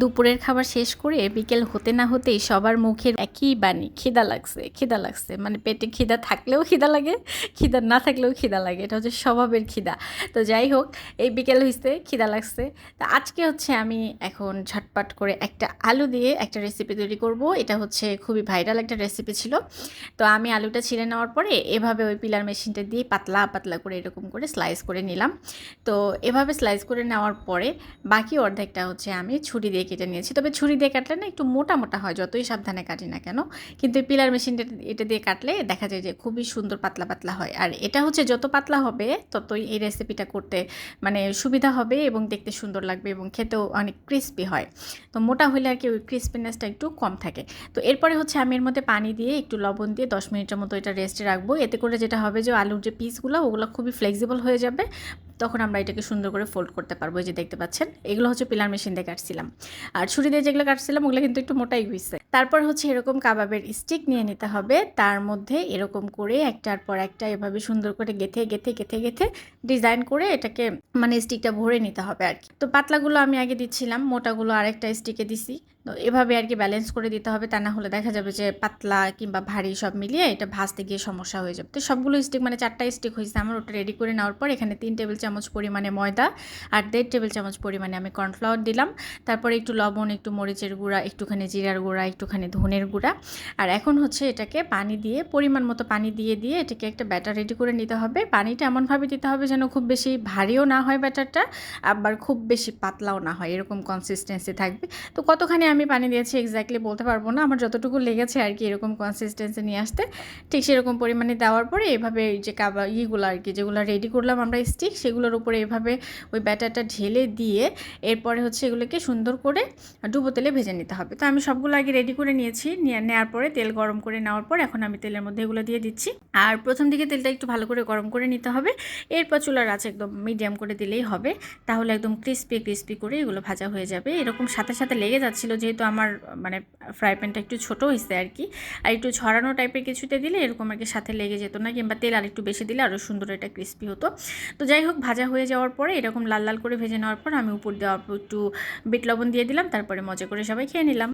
দুপুরের খাবার শেষ করে বিকেল হতে না হতেই সবার মুখের একই বাণী, খিদা লাগছে খিদা লাগছে। মানে পেটে খিদা থাকলেও খিদা লাগে, খিদা না থাকলেও খিদা লাগে। এটা হচ্ছে স্বভাবের খিদা। তো যাই হোক, এই বিকেল হইছে, খিদা লাগছে। তো আজকে হচ্ছে আমি এখন ঝটপট করে একটা আলু দিয়ে একটা রেসিপি তৈরি করব। এটা হচ্ছে খুবই ভাইরাল একটা রেসিপি ছিল। তো আমি আলুটা ছিঁড়ে নেওয়ার পরে এভাবে ওই পিলার মেশিনটা দিয়ে পাতলা পাতলা করে এরকম করে স্লাইস করে নিলাম। তো এভাবে স্লাইস করে নেওয়ার পরে বাকি অর্ধেকটা হচ্ছে আমি ছুরি দিয়ে কেটে নিয়েছি। তবে ছুরি দিয়ে কাটলে না একটু মোটা মোটা হয়, যতই সাবধানে কাটি না কেন। কিন্তু পিলার মেশিনটা এটা দিয়ে কাটলে দেখা যায় যে খুবই সুন্দর পাতলা পাতলা হয়। আর এটা হচ্ছে যত পাতলা হবে, ততই এই রেসিপিটা করতে মানে সুবিধা হবে এবং দেখতে সুন্দর লাগবে এবং খেতেও অনেক ক্রিস্পি হয়। তো মোটা হলে আর কি ওই ক্রিস্পিনেসটা একটু কম থাকে। তো এরপরে হচ্ছে আমি এর মধ্যে পানি দিয়ে একটু লবণ দিয়ে দশ মিনিটের মতো এটা রেস্টে রাখব। এতে করে যেটা হবে যে আলুর যে পিসগুলো ওগুলো খুবই ফ্লেক্সিবল হয়ে যাবে। তখন আমরা এটাকে সুন্দর করে ফোল্ড করতে পারব। এই যে দেখতে পাচ্ছেন, এগুলো হচ্ছে পিলার মেশিন দিয়ে কাটছিলাম। আর ছুরি দিয়ে যেগুলো কাটছিলাম, ওগুলো কিন্তু একটু মোটাই হয়েছে তারপর হচ্ছে এরকম কাবাবের স্টিক নিয়ে নিতে হবে। তার মধ্যে এরকম করে একটার পর একটা এভাবে সুন্দর করে গেথে গেথে গেথে গেথে ডিজাইন করে এটাকে মানে স্টিকটা ভরে নিতে হবে আর কি। তো পাতলাগুলো আমি আগে দিচ্ছিলাম, মোটাগুলো আরেকটা স্টিকে দিছি। তো এভাবে আর কি ব্যালেন্স করে দিতে হবে, তা না হলে দেখা যাবে যে পাতলা কিংবা ভারী সব মিলিয়ে এটা ভাজতে গিয়ে সমস্যা হয়ে যাবে। তো সবগুলো স্টিক মানে চারটা স্টিক হয়েছে, আমার ওটা রেডি করে নেওয়ার পর এখানে তিন টেবিল চামচ পরিমাণে ময়দা আর দেড় টেবিল চামচ পরিমাণে আমি কর্নফ্লাওয়ার দিলাম। তারপরে একটু লবণ, একটু মরিচের গুঁড়া, একটুখানি জিরার গুঁড়া একটুখানি ধনের গুঁড়া। আর এখন হচ্ছে এটাকে পানি দিয়ে, পরিমাণ মতো পানি দিয়ে দিয়ে এটাকে একটা ব্যাটার রেডি করে নিতে হবে। পানিটা এমনভাবে দিতে হবে যেন খুব বেশি ভারীও না হয় ব্যাটারটা আবার খুব বেশি পাতলাও না হয়। এরকম কনসিস্টেন্সি থাকবে। তো কতখানি আমি পানি দিয়েছি এক্স্যাক্টলি বলতে পারব না। আমার যতটুকু লেগেছে আর কি এরকম কনসিস্টেন্সি নিয়ে আসতে। ঠিক সেরকম পরিমাণে দেওয়ার পরে এভাবে এই যে কাবা, ইগুলো আর কি যেগুলো রেডি করলাম আমরা স্টিক সেগুলোর উপরে এভাবে ওই ব্যাটারটা ঢেলে দিয়ে এরপরে হচ্ছে এগুলোকে সুন্দর করে ডুবো তেলে ভেজে নিতে হবে। তো আমি সবগুলো আগে রেডি করে নিয়েছি। নেওয়ার পরে তেল গরম করে নেওয়ার পর এখন আমি তেলের মধ্যে এগুলো দিয়ে দিচ্ছি। আর প্রথম দিকে তেলটা একটু ভালো করে গরম করে নিতে হবে। এরপর চুলার আছে একদম মিডিয়াম করে দিলেই হবে। তাহলে একদম ক্রিস্পি ক্রিস্পি করে এগুলো ভাজা হয়ে যাবে। এরকম সাথে সাথে লেগে যাচ্ছিল যেহেতু আমার মানে ফ্রাই প্যানটা একটু ছোটো হয়েছে আর কি। আর একটু ছড়ানো টাইপের কিছুতে দিলে এরকম আর কি সাথে লেগে যেত না কিংবা তেল আর একটু বেশি দিলে আরও সুন্দর এটা ক্রিস্পি হতো। তো যাই হোক, ভাজা হয়ে যাওয়ার পরে এরকম লাল লাল করে ভেজে নেওয়ার পর আমি উপর দেওয়ার একটু বিট লবণ দিয়ে দিলাম। তারপরে মজা করে সবাই খেয়ে নিলাম।